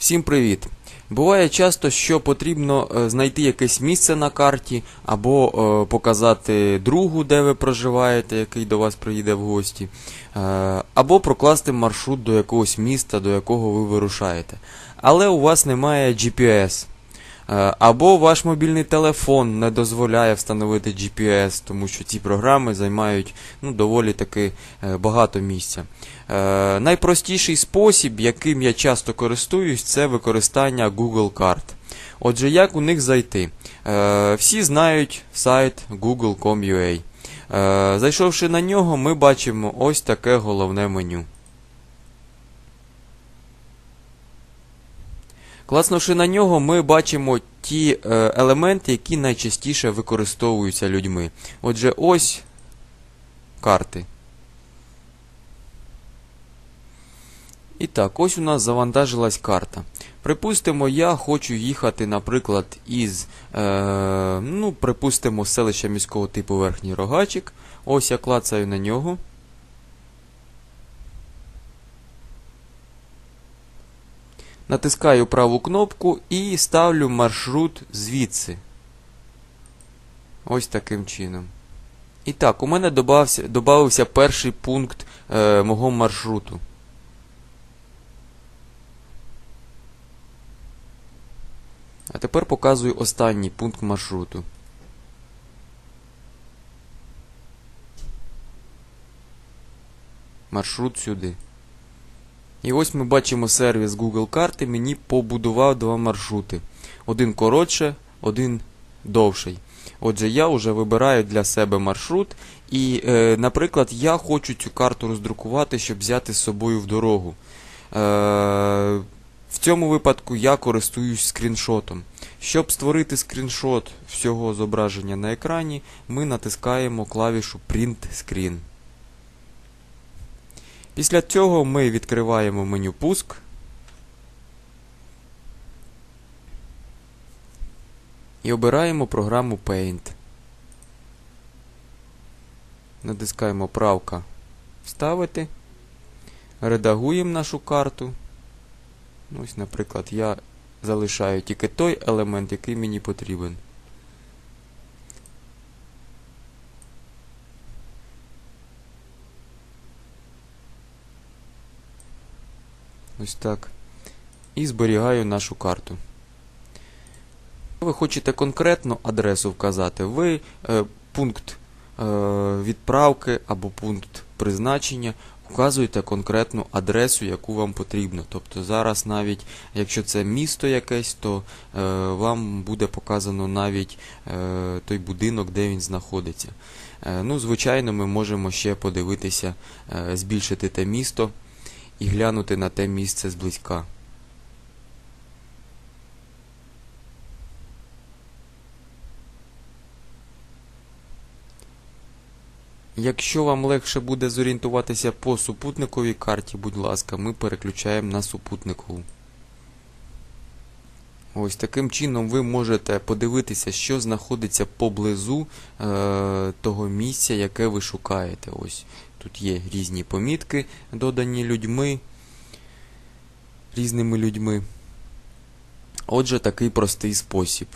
Всім привіт! Буває часто, що потрібно е, знайти якесь місце на карті, або е, показати другу, де ви проживаєте, який до вас приїде в гості, е, або прокласти маршрут до якогось міста, до якого ви вирушаєте. Але у вас немає GPS. Е, Або ваш мобільний телефон не дозволяє встановити GPS, тому що ці програми займають ну, доволі таки е, багато місця. Е, найпростіший спосіб, яким я часто користуюсь, це використання Google карт. Отже, як у них зайти? Всі знають сайт google.com.ua. Зайшовши на нього, ми бачимо ось таке головне меню. Класнувши на нього, ми бачимо ті е, елементи, які найчастіше використовуються людьми. Отже, ось карти. І так, ось у нас завантажилась карта. Припустимо, я хочу їхати, наприклад, із, е, ну, припустимо, селища міського типу Верхній Рогачик. Ось я клацаю на нього. Натискаю праву кнопку і ставлю маршрут звідси. Ось таким чином. І так, у мене добався, добавився перший пункт е, мого маршруту. А тепер показую останній пункт маршруту. Маршрут сюди. І ось ми бачимо сервіс Google карти мені побудував два маршрути. Один коротше, один довший. Отже, я вже вибираю для себе маршрут. І, е, наприклад, я хочу цю карту роздрукувати, щоб взяти з собою в дорогу. Е, в цьому випадку я користуюсь скріншотом. Щоб створити скріншот всього зображення на екрані, ми натискаємо клавішу Print Screen. Після цього ми відкриваємо меню Пуск. І обираємо програму Paint. Натискаємо правка Вставити. Редагуємо нашу карту. Ось, наприклад, я залишаю тільки той елемент, який мені потрібен. Ось так. І зберігаю нашу карту. Ви хочете конкретну адресу вказати, ви е, пункт е, відправки або пункт призначення вказуєте конкретну адресу, яку вам потрібно. Тобто зараз навіть, якщо це місто якесь, то е, вам буде показано навіть е, той будинок, де він знаходиться. Е, ну, звичайно, ми можемо ще подивитися, е, збільшити те місто і глянути на те місце зблизька. Якщо вам легше буде зорієнтуватися по супутниковій карті, будь ласка, ми переключаємо на супутникову. Ось таким чином ви можете подивитися, що знаходиться поблизу е, того місця, яке ви шукаєте. Ось тут є різні помітки, додані людьми, різними людьми. Отже, такий простий спосіб.